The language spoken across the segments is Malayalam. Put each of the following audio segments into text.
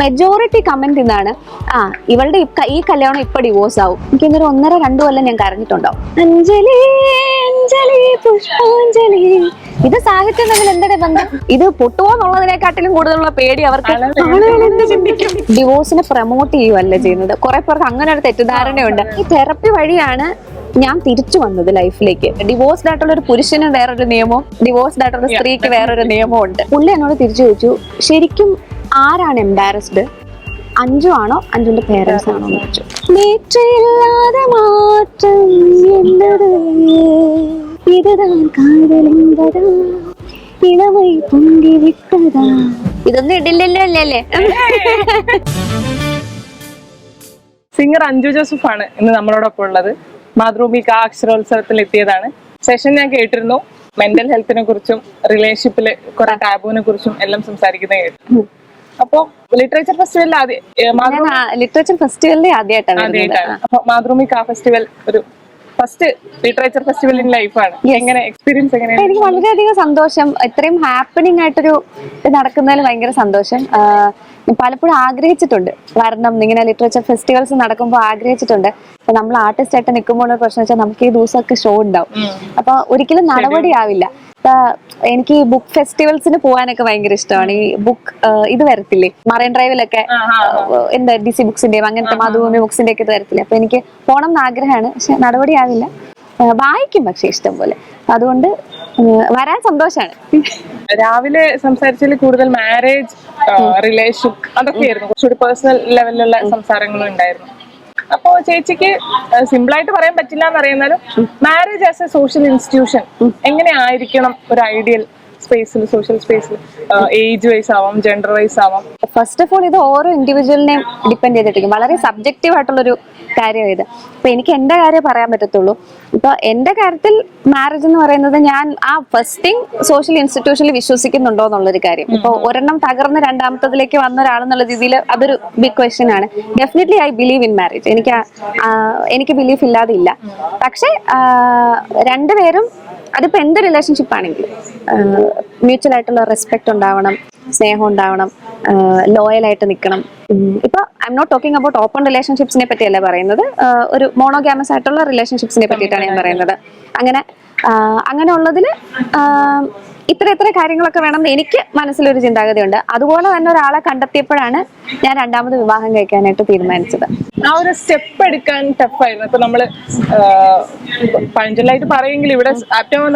മെജോറിറ്റി കമന്റ് ഇതാണ് ആ ഇവളുടെ ഈ കല്യാണം ഇപ്പൊ ഡിവോഴ്സ് ആവും. എനിക്ക് ഇന്നൊരു ഒന്നര രണ്ടു കൊല്ലം ഞാൻ കരഞ്ഞിട്ടുണ്ടാവും അഞ്ജലി അഞ്ജലി പുഷ്പാഞ്ജലി. ഇത് സാഹിത്യം തമ്മിൽ എന്താണ് ബന്ധം? ഇത് പൊട്ടുവോ എന്നുള്ളതിനെക്കാട്ടിലും കൂടുതലുള്ള പേടി അവർക്ക്. ആളുകൾ എന്ത് ചിന്തിക്കും. ഡിവോഴ്സിനെ പ്രൊമോട്ട് ചെയ്യുവല്ലേ ചെയ്യുന്നത്? കുറെ പേർക്ക് അങ്ങനെ ഒരു തെറ്റിദ്ധാരണയുണ്ട്. ഈ തെറപ്പി വഴിയാണ് ഞാൻ തിരിച്ചു വന്നത് ലൈഫിലേക്ക്. ഡിവോഴ്സ്ഡ് ആയിട്ടുള്ള ഒരു പുരുഷന് വേറൊരു നിയമവും ഡിവോഴ്സ്ഡ് ആയിട്ടുള്ള സ്ത്രീക്ക് വേറൊരു നിയമവും ഉണ്ട് പുള്ളി എന്നോട് തിരിച്ചു ചോദിച്ചു ശരിക്കും ആരാണ് എംബാരസ്ഡ് അഞ്ചു ആണോ അഞ്ചുന്റെ പേരൻസ് ആണോ? എന്ന് ചോദിച്ചു. ഇതൊന്നും ഇടില്ലല്ലോ അല്ലേ? സിംഗർ അഞ്ജു ജോസഫ് ആണ് ഇന്ന് നമ്മളോടൊപ്പം ഉള്ളത്. മാതൃഭൂമിക അക്ഷരോത്സവത്തിൽ എത്തിയതാണ് സെഷൻ ഞാൻ കേട്ടിരുന്നു മെന്റൽ ഹെൽത്തിനെ കുറിച്ചും റിലേഷൻഷിപ്പിൽ കുറെ ടാബുവിനെ കുറിച്ചും എല്ലാം സംസാരിക്കുന്നത് കേട്ടു അപ്പൊ ലിറ്ററേച്ചർ ഫെസ്റ്റിവലിൽ ആദ്യം ലിറ്ററേച്ചർ ഫെസ്റ്റിവലിന്റെ ആദ്യമായിട്ടാണ് അപ്പൊ ആദ്യമായിട്ടാണ് അപ്പൊ മാതൃഭൂമിക ഫെസ്റ്റിവൽ ഒരു ഫസ്റ്റ് ലിറ്ററേച്ചർ ഫെസ്റ്റിവൽ ഇൻ ലൈഫാണ് എങ്ങനെ എക്സ്പീരിയൻസ് എങ്ങനെയാണ്? എനിക്ക് വളരെയധികം സന്തോഷം. ഇത്രയും ഹാപ്പനിങ് ആയിട്ടൊരു ഇത് നടക്കുന്നതിൽ ഭയങ്കര സന്തോഷം. പലപ്പോഴും ആഗ്രഹിച്ചിട്ടുണ്ട്. വരണം ഇങ്ങനെ ലിറ്ററേച്ചർ ഫെസ്റ്റിവൽസ് നടക്കുമ്പോൾ ആഗ്രഹിച്ചിട്ടുണ്ട്. അപ്പൊ നമ്മൾ ആർട്ടിസ്റ്റ് ആയിട്ട് നിൽക്കുമ്പോൾ പ്രശ്നം വെച്ചാൽ നമുക്ക് ഈ ദിവസമൊക്കെ ഷോ ഉണ്ടാവും. അപ്പൊ ഒരിക്കലും നടപടിയാവില്ല ആവില്ല. എനിക്ക് ഈ ബുക്ക് ഫെസ്റ്റിവൽസിന് പോകാനൊക്കെ ഭയങ്കര ഇഷ്ടമാണ്. ഈ ബുക്ക് ഇത് വരത്തില്ലേ? മറൈൻ ഡ്രൈവിലൊക്കെ എന്താ ഡി സി ബുക്സിന്റെയും അങ്ങനത്തെ മാതൃഭൂമി ബുക്സിന്റെ ഒക്കെ ഇത് വരത്തില്ലേ? അപ്പൊ എനിക്ക് പോണം എന്ന് ആഗ്രഹമാണ്. പക്ഷെ നടപടിയാവില്ല ഏഹ് വായിക്കും പക്ഷെ ഇഷ്ടം പോലെ. അതുകൊണ്ട് വരാൻ സന്തോഷാണ്. രാവിലെ സംസാരിച്ചതിൽ കൂടുതൽ മാരേജ് റിലേഷൻ അതൊക്കെയായിരുന്നു. കുറച്ചുകൂടി പേഴ്സണൽ ലെവലിലുള്ള സംസാരങ്ങളും ഉണ്ടായിരുന്നു. അപ്പോ ചേച്ചിക്ക് സിമ്പിൾ ആയിട്ട് പറയാൻ പറ്റില്ല എന്ന് എന്നറിയുന്നാലും marriage as a social institution എങ്ങനെ ആയിരിക്കണം ഒരു ഐഡിയൽ സ്പേസിൽ സോഷ്യൽ സ്പേസിൽ ഏജ് വൈസ് ആവാം ജെൻഡർ വൈസ് ആവാം. ഫസ്റ്റ് ഓഫ് ഓൾ ഇത് ഓരോ ഇൻഡിവിജ്വലിനെയും ഡിപ്പെൻഡ് ചെയ്തിട്ടിരിക്കും. വളരെ സബ്ജക്റ്റീവ് ആയിട്ടുള്ളൊരു കാര്യം ഇത്. അപ്പൊ എനിക്ക് എന്റെ കാര്യം പറയാൻ പറ്റത്തുള്ളൂ. ഇപ്പൊ എന്റെ കാര്യത്തിൽ മാരേജ് എന്ന് പറയുന്നത് ഞാൻ ആ ഫസ്റ്റ് തിങ് സോഷ്യൽ ഇൻസ്റ്റിറ്റ്യൂഷനിൽ വിശ്വസിക്കുന്നുണ്ടോ എന്നുള്ളൊരു കാര്യം. ഇപ്പൊ ഒരെണ്ണം തകർന്ന് രണ്ടാമത്തതിലേക്ക് വന്ന ഒരാളെന്നുള്ള രീതിയിൽ അതൊരു ബിഗ് ക്വസ്റ്റ്യൻ ആണ്. Definitely I believe in marriage എനിക്ക് എനിക്ക് ബിലീഫ് ഇല്ലാതെ ഇല്ല. പക്ഷേ രണ്ടുപേരും അതിപ്പോ എന്ത് റിലേഷൻഷിപ്പ് ആണെങ്കിലും മ്യൂച്വൽ ആയിട്ടുള്ള റെസ്പെക്ട് ഉണ്ടാവണം സ്നേഹം ഉണ്ടാവണം ലോയൽ ആയിട്ട് നിൽക്കണം ഇപ്പൊ I'm not talking about open റിലേഷൻഷിപ്സിനെ പറ്റിയല്ല പറയുന്നത്. ഒരു മോണോഗ്യാമസ് ആയിട്ടുള്ള റിലേഷൻഷിപ്സിനെ പറ്റിയിട്ടാണ് ഞാൻ പറയുന്നത്. അങ്ങനെ അങ്ങനെ ഉള്ളതിൽ ഇത്ര ഇത്ര കാര്യങ്ങളൊക്കെ വേണമെന്ന് എനിക്ക് മനസ്സിലൊരു ചിന്താഗതിയുണ്ട്. അതുപോലെ തന്നെ ഒരാളെ കണ്ടെത്തിയപ്പോഴാണ് ഞാൻ രണ്ടാമത് വിവാഹം കഴിക്കാനായിട്ട് തീരുമാനിച്ചത്. ആ ഒരു സ്റ്റെപ്പ് എടുക്കാൻ ടഫായിരുന്നു ഇപ്പൊ നമ്മൾ പഴഞ്ചൊല്ലായിട്ട് പറയുമെങ്കിൽ ഇവിടെ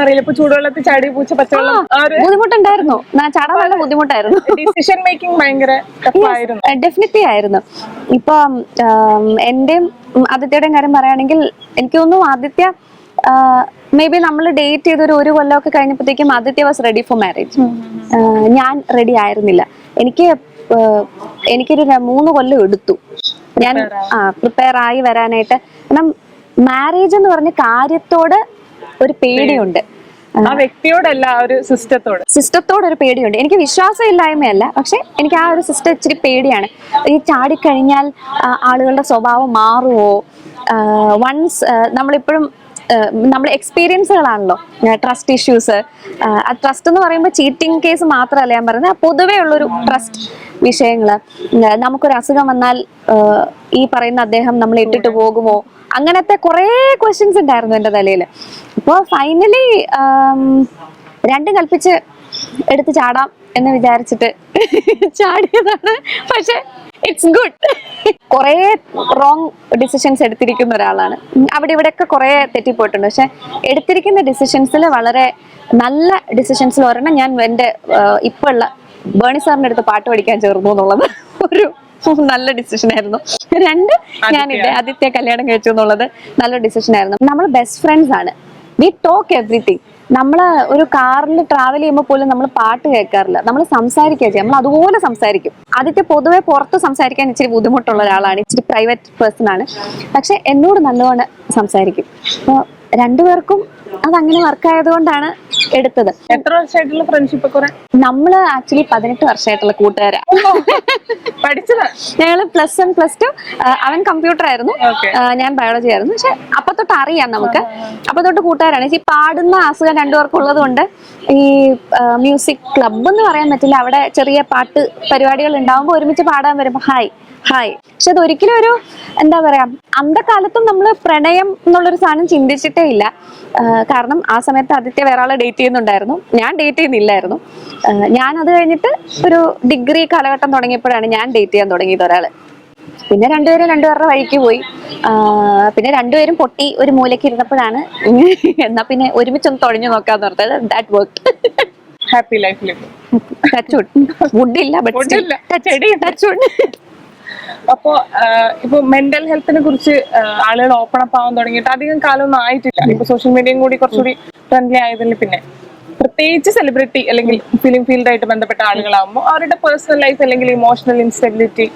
അറിയില്ല. ഇപ്പൊ ചൂടുവെള്ളത്തിൽ ചാടി പൂച്ച പച്ചവെള്ളം ബുദ്ധിമുട്ടുണ്ടായിരുന്നു. ചാടാൻ നല്ല ബുദ്ധിമുട്ടായിരുന്നു. ഡിസിഷൻ മേക്കിംഗ് ഭയങ്കര ടഫായിരുന്നു ഡെഫിനറ്റ്ലി ആയിരുന്നു. ഇപ്പം എന്റെയും ആദിത്യയുടെയും കാര്യം പറയുകയാണെങ്കിൽ എനിക്ക് തോന്നുന്നു ആദിത്യ മേ ബി നമ്മൾ ഡേറ്റ് ചെയ്തൊരു ഒരു കൊല്ലമൊക്കെ കഴിഞ്ഞപ്പോഴത്തേക്കും Aditya was ready for marriage ഞാൻ റെഡി ആയിരുന്നില്ല. എനിക്ക് എനിക്കൊരു മൂന്ന് കൊല്ലം എടുത്തു. ഞാൻ ആ പ്രിപ്പയർ ആയി വരാനായിട്ട്. കാരണം മാരേജ് എന്ന് പറഞ്ഞ കാര്യത്തോട് ഒരു പേടിയുണ്ട്. ആ വ്യക്തിയോടല്ല ഒരു സിസ്റ്റത്തോട്. സിസ്റ്റത്തോട് ഒരു പേടിയുണ്ട്. എനിക്ക് വിശ്വാസമില്ലായ്മയല്ല പക്ഷെ എനിക്ക് ആ ഒരു സിസ്റ്റം ഇച്ചിരി പേടിയാണ്. ഈ ചാടിക്കഴിഞ്ഞാൽ ആളുകളുടെ സ്വഭാവം മാറുമോ വൺസ് നമ്മളിപ്പോഴും നമ്മുടെ എക്സ്പീരിയൻസുകളാണല്ലോ ട്രസ്റ്റ് ഇഷ്യൂസ് ആ ട്രസ്റ്റ് എന്ന് പറയുമ്പോൾ ചീറ്റിംഗ് കേസ് മാത്രമല്ല ഞാൻ പറയുന്നത് പൊതുവേ ഉള്ളൊരു ട്രസ്റ്റ് വിഷയങ്ങൾ നമുക്കൊരു അസുഖം വന്നാൽ ഈ പറയുന്ന അദ്ദേഹം നമ്മൾ ഇട്ടിട്ട് പോകുമോ? അങ്ങനത്തെ കുറേ ക്വസ്റ്റ്യൻസ് ഉണ്ടായിരുന്നു എന്റെ തലയിൽ അപ്പോൾ ഫൈനലി രണ്ടും കൽപ്പിച്ച് എടുത്ത് ചാടാം എന്ന് വിചാരിച്ചിട്ട് ചാടിയതാണ്. പക്ഷെ ഇറ്റ്സ് ഗുഡ് കുറേ റോങ് ഡിസിഷൻസ് എടുത്തിരിക്കുന്ന ഒരാളാണ്. അവിടെ ഇവിടെയൊക്കെ കുറേ തെറ്റിപ്പോയിട്ടുണ്ട്. പക്ഷെ എടുത്തിരിക്കുന്ന ഡിസിഷൻസിൽ വളരെ നല്ല ഡിസിഷൻസിൽ ഒരെണ്ണം ഞാൻ എന്റെ ഇപ്പോൾ ഉള്ള ബേണി സാറിന്റെ അടുത്ത് പാട്ട് പഠിക്കാൻ ചേർന്നു എന്നുള്ളത് ഒരു നല്ല ഡിസിഷൻ ആയിരുന്നു. രണ്ട് ഞാൻ ഇത് ആദിത്യ കല്യാണം കഴിച്ചു എന്നുള്ളത് നല്ല ഡിസിഷൻ ആയിരുന്നു. നമ്മൾ ബെസ്റ്റ് ഫ്രണ്ട്സ് ആണ്. വി ടോക്ക് എവറിത്തിങ് നമ്മൾ ഒരു കാറിൽ ട്രാവൽ ചെയ്യുമ്പോൾ പോലും നമ്മൾ പാട്ട് കേൾക്കാറില്ല. നമ്മൾ സംസാരിക്കുക നമ്മൾ അതുപോലെ സംസാരിക്കും. ആദ്യത്തെ പൊതുവെ പുറത്ത് സംസാരിക്കാൻ ഇച്ചിരി ബുദ്ധിമുട്ടുള്ള ഒരാളാണ്. ഇച്ചിരി പ്രൈവറ്റ് പേഴ്സൺ ആണ്. പക്ഷെ എന്നോട് നല്ലവണ്ണം സംസാരിക്കും. അപ്പോൾ രണ്ടുപേർക്കും അതങ്ങനെ വർക്ക് ആയതുകൊണ്ടാണ് എടുത്തത്. എത്ര വർഷമായിട്ടുള്ള ഫ്രണ്ട്ഷിപ്പ് കുറെ? നമ്മൾ ആക്ച്വലി പതിനെട്ട് വർഷമായിട്ടുള്ള കൂട്ടുകാരാ. പഠിച്ചത്? ഞങ്ങൾ പ്ലസ് വൺ പ്ലസ് ടു അവൻ കമ്പ്യൂട്ടർ ആയിരുന്നു. ഞാൻ ബയോളജി ആയിരുന്നു. പക്ഷെ അപ്പൊ തൊട്ട് അറിയാം നമുക്ക്. അപ്പൊ തൊട്ട് കൂട്ടുകാരാണ്. ഈ പാടുന്ന അസുഖം രണ്ടുപേർക്കും ഉള്ളത് കൊണ്ട് ഈ മ്യൂസിക് ക്ലബ്ബ് എന്ന് പറയാൻ പറ്റില്ല. അവിടെ ചെറിയ പാട്ട് പരിപാടികൾ ഉണ്ടാവുമ്പോൾ ഒരുമിച്ച് പാടാൻ വരുമ്പോൾ ഹായ് ഹായ് പക്ഷെ അത് ഒരിക്കലും ഒരു എന്താ പറയാ അന്ധകാലത്തും നമ്മൾ പ്രണയം എന്നുള്ളൊരു സാധനം ചിന്തിച്ചിട്ടേ ഇല്ല. കാരണം ആ സമയത്ത് ആദ്യത്തെ വേറെ ആളെ ഡേറ്റ് ചെയ്യുന്നുണ്ടായിരുന്നു. ഞാൻ ഡേറ്റ് ചെയ്യുന്നില്ലായിരുന്നു. ഞാൻ അത് കഴിഞ്ഞിട്ട് ഒരു ഡിഗ്രി കാലഘട്ടം തുടങ്ങിയപ്പോഴാണ് ഞാൻ ഡേറ്റ് ചെയ്യാൻ തുടങ്ങിയത് ഒരാൾ. പിന്നെ രണ്ടുപേരും രണ്ടുപേരുടെ വഴിക്ക് പോയി. പിന്നെ രണ്ടുപേരും പൊട്ടി ഒരു മൂലയ്ക്ക് ഇരുന്നപ്പോഴാണ് എന്നാ പിന്നെ ഒരുമിച്ചൊന്ന് തുഴഞ്ഞു നോക്കാന്ന് പറഞ്ഞത് ദാറ്റ് വർക്ക് ഹാപ്പി ലൈഫിൽ ടച്ച് വുഡ് ഇല്ല Wood. അപ്പോ ഇപ്പൊ മെന്റൽ ഹെൽത്തിനെ കുറിച്ച് ആളുകൾ ഓപ്പൺ അപ്പ് ആവാൻ തുടങ്ങിയിട്ട് അധികം കാലമൊന്നും ആയിട്ടില്ല. ഇപ്പൊ സോഷ്യൽ മീഡിയയും കൂടി കുറച്ചുകൂടി ഫ്രണ്ട്ലി ആയതിൽ പിന്നെ പ്രത്യേകിച്ച് സെലിബ്രിറ്റി അല്ലെങ്കിൽ ഫിലിം ഫീൽഡായിട്ട് ബന്ധപ്പെട്ട ആളുകളാകുമ്പോൾ അവരുടെ പേഴ്സണൽ ലൈഫ് അല്ലെങ്കിൽ ഇമോഷണൽ ഇൻസ്റ്റെബിലിറ്റി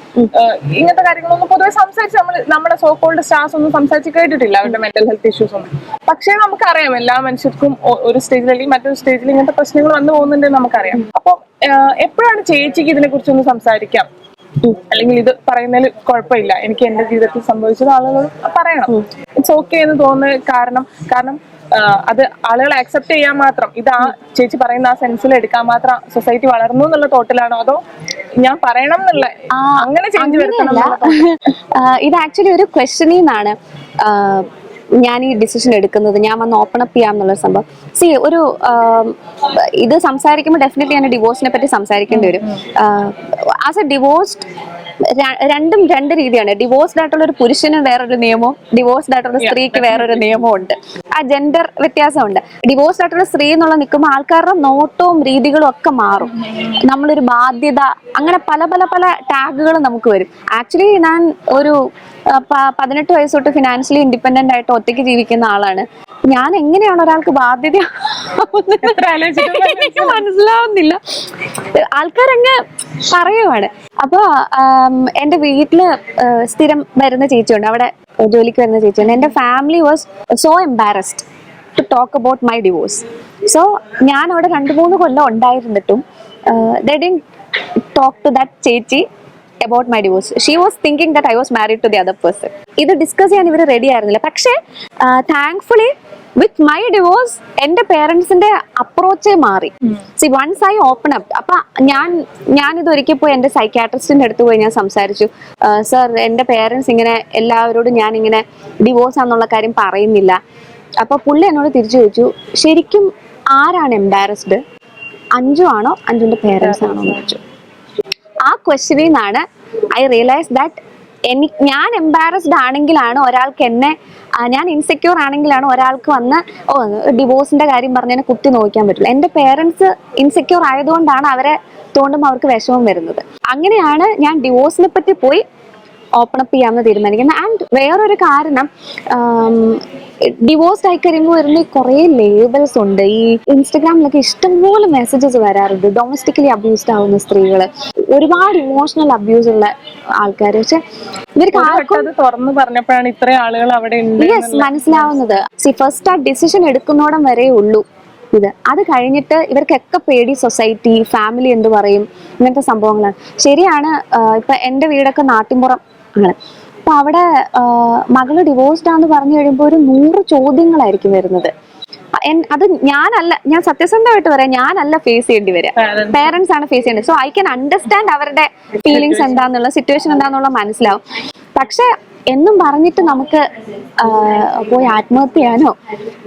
ഇങ്ങനത്തെ കാര്യങ്ങളൊന്നും പൊതുവെ സംസാരിച്ച് നമ്മൾ നമ്മുടെ സോ കോൾഡ് സ്റ്റാർസ് ഒന്നും സംസാരിച്ച് കേട്ടിട്ടില്ല അവരുടെ മെന്റൽ ഹെൽത്ത് ഇഷ്യൂസ് ഒന്നും. പക്ഷേ നമുക്കറിയാം എല്ലാ മനുഷ്യർക്കും ഒരു സ്റ്റേജിൽ അല്ലെങ്കിൽ മറ്റൊരു സ്റ്റേജിൽ ഇങ്ങനത്തെ പ്രശ്നങ്ങൾ വന്നു പോകുന്നുണ്ടെന്ന് നമുക്കറിയാം. അപ്പൊ എപ്പോഴാണ് ചേച്ചിക്ക് ഇതിനെ കുറിച്ചൊന്ന് സംസാരിക്കാം? അല്ലെങ്കിൽ ഇത് പറയുന്നതിൽ കുഴപ്പമില്ല. എനിക്ക് എന്റെ ജീവിതത്തിൽ സംഭവിച്ചത് ആളുകൾ പറയണം. ഇറ്റ്സ് ഓക്കെ എന്ന് തോന്നുന്ന കാരണം കാരണം അത് ആളുകൾ അക്സെപ്റ്റ് ചെയ്യാൻ മാത്രം. ഇത് ആ ചേച്ചി പറയുന്ന ആ സെൻസിൽ എടുക്കാൻ മാത്രം സൊസൈറ്റി വളർന്നു എന്നുള്ള തോട്ടിലാണോ? അതോ ഞാൻ പറയണം എന്നുള്ള അങ്ങനെ ചേഞ്ച് വരുത്തണം ഇത് ആക്ച്വലി ഒരു ക്വസ്റ്റ്യനിൽ നിന്നാണ് ഞാൻ ഈ ഡിസിഷൻ എടുക്കുന്നത്. ഞാൻ വന്ന് ഓപ്പൺ അപ്പ് ചെയ്യാം എന്നുള്ള സംഭവം. സി ഒരു ആം, ഇത് സംസാരിക്കുമ്പോൾ ഡെഫിനറ്റ്ലി ഞാൻ ഡിവോഴ്സിനെ പറ്റി സംസാരിക്കേണ്ടി വരും. ആസ് എ ഡിവോഴ്സ്ഡ് രണ്ടും രണ്ട് രീതിയാണ്. ഡിവോഴ്സ്ഡ് ആയിട്ടുള്ള ഒരു പുരുഷന് വേറൊരു നിയമവും ഡിവോഴ്സ്ഡ് ആയിട്ടുള്ള സ്ത്രീക്ക് വേറൊരു നിയമവും ഉണ്ട്. ആ ജെൻഡർ വ്യത്യാസമുണ്ട്. ഡിവോഴ്സ്ഡ് ആയിട്ടുള്ള സ്ത്രീ എന്നുള്ള നിൽക്കുമ്പോൾ ആൾക്കാരുടെ നോട്ടവും രീതികളും ഒക്കെ മാറും. നമ്മളൊരു ബാധ്യത അങ്ങനെ പല പല പല ടാഗുകൾ നമുക്ക് വരും. ആക്ച്വലി ഞാൻ ഒരു പതിനെട്ട് വയസ്സ് തൊട്ട് ഫിനാൻഷ്യലി ഇൻഡിപെൻഡന്റ് ആയിട്ട് ഒറ്റയ്ക്ക് ജീവിക്കുന്ന ആളാണ്. ഞാൻ എങ്ങനെയാണ് ഒരാൾക്ക് ബാധ്യത എനിക്ക് മനസ്സിലാവുന്നില്ല. ആൾക്കാരങ്ങ് പറയുവാണ്. അപ്പൊ എന്റെ വീട്ടിൽ സ്ഥിരം വരുന്ന ചേച്ചിയുണ്ട്. അവിടെ ജോലിക്ക് വരുന്ന ചേച്ചിയുണ്ട്. എന്റെ family was so embarrassed to talk about my divorce so ഞാൻ അവിടെ രണ്ട് മൂന്ന് കൊല്ലം ഉണ്ടായിരുന്നിട്ടും they didn't talk to that ചേച്ചി. About my divorce she was thinking that I was married to the other person ഇത് ഡിസ്കസ് ചെയ്യാൻ ഇവർ റെഡി ആയിരുന്നില്ല. പക്ഷേ താങ്ക്ഫുള്ളി വിത്ത് മൈ ഡിവോഴ്സ് എന്റെ പേരൻസിന്റെ അപ്രോച്ചേ മാറി. See once I open up അപ്പൊ ഞാൻ ഞാൻ ഇത് ഒരിക്കൽ പോയി എന്റെ സൈക്കാട്രിസ്റ്റിന്റെ അടുത്ത് പോയി ഞാൻ സംസാരിച്ചു. സർ എന്റെ പേരൻസ് ഇങ്ങനെ എല്ലാവരോടും ഞാൻ ഇങ്ങനെ ഡിവോഴ്സ് ആണെന്നുള്ള കാര്യം പറയുന്നില്ല. അപ്പൊ പുള്ളി എന്നോട് തിരിച്ചു ചോദിച്ചു ശരിക്കും ആരാണ് എംബാരസ്ഡ് അഞ്ചു ആണോ അഞ്ചുന്റെ പേരൻസ് ആണോ? എന്ന് ചോദിച്ചു. ആ ക്വസ്റ്റ്യനിൽ നിന്നാണ് ഐ റിയലൈസ് ദാറ്റ് എനി ഞാൻ എംബാരസ്ഡ് ആണെങ്കിലാണ് ഒരാൾക്ക് എന്നെ ഞാൻ ഇൻസെക്യൂർ ആണെങ്കിലാണ് ഒരാൾക്ക് വന്ന് ഓ ഡിവോഴ്സിന്റെ കാര്യം പറഞ്ഞ് എന്നെ കുത്തി നോക്കാൻ പറ്റില്ല. എന്റെ പേരൻസ് ഇൻസെക്യൂർ ആയതുകൊണ്ടാണ് അവരെ തോണ്ടും അവർക്ക് വിഷമം വരുന്നത്. അങ്ങനെയാണ് ഞാൻ ഡിവോഴ്സിനെ പറ്റി പോയി ഓപ്പൺ അപ്പ് ചെയ്യാമെന്ന് തീരുമാനിക്കുന്നത് ആൻഡ് വേറൊരു കാരണം ഡിവോഴ്സ്ഡ് ആയി കഴിയുമ്പോൾ വരുന്ന കുറേ ലേബൽസ് ഉണ്ട്. ഈ ഇൻസ്റ്റഗ്രാമിലൊക്കെ ഇഷ്ടംപോലെ മെസ്സേജസ് വരാറുണ്ട്. ഡൊമസ്റ്റിക്കലി അബ്യൂസ്ഡ് ആവുന്ന സ്ത്രീകൾ ഒരുപാട് ഇമോഷണൽ അബ്യൂസ് ഉള്ള ആൾക്കാർ പക്ഷെ ഇവർക്ക് ആർക്കും തുറന്നു പറഞ്ഞപ്പോഴാണ് ഇത്രയും ആളുകൾ അവിടെ യെസ് മനസ്സിലാവുന്നത്. സി ഫസ്റ്റ് ആ ഡിസിഷൻ എടുക്കുന്നോടം വരെ ഉള്ളൂ ഇത്. അത് കഴിഞ്ഞിട്ട് ഇവർക്കൊക്കെ പേടി സൊസൈറ്റി ഫാമിലി എന്ത് പറയും? ഇങ്ങനത്തെ സംഭവങ്ങളാണ്. ശരിയാണ് ഇപ്പൊ എന്റെ വീടൊക്കെ നാട്ടിൻപുറം ആണ് അപ്പൊ അവിടെ മകൾ ഡിവോഴ്സ്ഡ് ആന്ന് പറഞ്ഞു കഴിയുമ്പോൾ ഒരു നൂറ് ചോദ്യങ്ങളായിരിക്കും വരുന്നത്. അത് ഞാനല്ല ഞാൻ സത്യസന്ധമായിട്ട് പറയാം ഞാനല്ല ഫേസ് ചെയ്യേണ്ടി വരിക. പേരൻസ് ആണ് ഫേസ് ചെയ്യേണ്ടത്. സോ ഐ ക്യാൻ അണ്ടർസ്റ്റാൻഡ് അവരുടെ ഫീലിങ്സ് എന്താന്നുള്ള സിറ്റുവേഷൻ എന്താന്നുള്ള മനസ്സിലാവും. പക്ഷെ എന്നും പറഞ്ഞിട്ട് നമുക്ക് പോയി ആത്മഹത്യ ചെയ്യാനോ